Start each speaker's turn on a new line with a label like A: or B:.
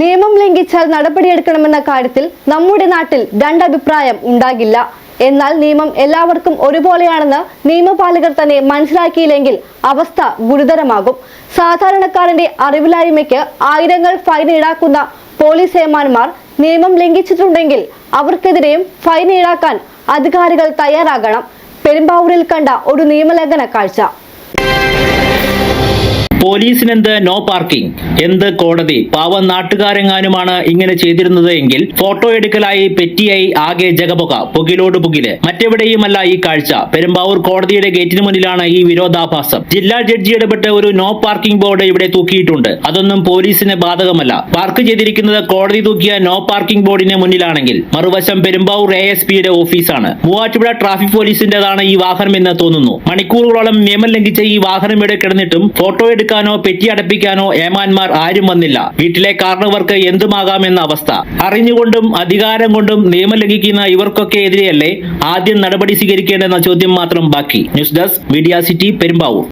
A: നിയമം ലംഘിച്ചാൽ നടപടിയെടുക്കണമെന്ന കാര്യത്തിൽ നമ്മുടെ നാട്ടിൽ രണ്ടഭിപ്രായം ഉണ്ടാകില്ല. എന്നാൽ നിയമം എല്ലാവർക്കും ഒരുപോലെയാണെന്ന് നിയമപാലകർ തന്നെ മനസ്സിലാക്കിയില്ലെങ്കിൽ അവസ്ഥ ഗുരുതരമാകും. സാധാരണക്കാരന്റെ അറിവില്ലായ്മയ്ക്ക് ആയിരങ്ങൾ ഫൈൻ ഈടാക്കുന്ന പോലീസ് ഏമാന്മാർ നിയമം ലംഘിച്ചിട്ടുണ്ടെങ്കിൽ അവർക്കെതിരെയും ഫൈൻ ഈടാക്കാൻ അധികാരികൾ തയ്യാറാകണം. പെരുമ്പാവൂരിൽ കണ്ട ഒരു നിയമലംഘന കാഴ്ച.
B: പോലീസിനെന്ത് നോ പാർക്കിംഗ്? എന്ത് കോടതി? പാവം നാട്ടുകാരെങ്ങാനുമാണ് ഇങ്ങനെ ചെയ്തിരുന്നത് എങ്കിൽ ഫോട്ടോ എടുക്കലായി പെറ്റിയായി ആകെ ജഗപുക പുകിലോട് പുകിൽ. മറ്റെവിടെയുമല്ല ഈ കാഴ്ച. പെരുമ്പാവൂർ കോടതിയുടെ ഗേറ്റിന് മുന്നിലാണ് ഈ വിരോധാഭാസം. ജില്ലാ ജഡ്ജി ഇടപെട്ട് ഒരു നോ പാർക്കിംഗ് ബോർഡ് ഇവിടെ തൂക്കിയിട്ടുണ്ട്. അതൊന്നും പോലീസിന് ബാധകമല്ല. പാർക്ക് ചെയ്തിരിക്കുന്നത് കോടതി തൂക്കിയ നോ പാർക്കിംഗ് ബോർഡിന് മുന്നിലാണെങ്കിൽ മറുവശം പെരുമ്പാവൂർ എ എസ് പിയുടെ ഓഫീസാണ്. മൂവാറ്റുപുഴ ട്രാഫിക് പോലീസിന്റേതാണ് ഈ വാഹനം എന്ന് തോന്നുന്നു. മണിക്കൂറുകളോളം നിയമം ലംഘിച്ച ഈ വാഹനം ഇവിടെ കിടന്നിട്ടും ഫോട്ടോ എടുക്കാനോ പെറ്റി അടപ്പിക്കാനോ ഏമാന്മാർ ആരും വന്നില്ല. വീട്ടിലെ കാരണവർക്ക് എന്തുമാകാമെന്ന അവസ്ഥ. അറിഞ്ഞുകൊണ്ടും അധികാരം കൊണ്ടും നിയമം ലംഘിക്കുന്ന ഇവർക്കൊക്കെ എതിരെയല്ലേ ആദ്യം നടപടി സ്വീകരിക്കേണ്ടെന്ന ചോദ്യം മാത്രം ബാക്കി. News desk media city Perumbavoor.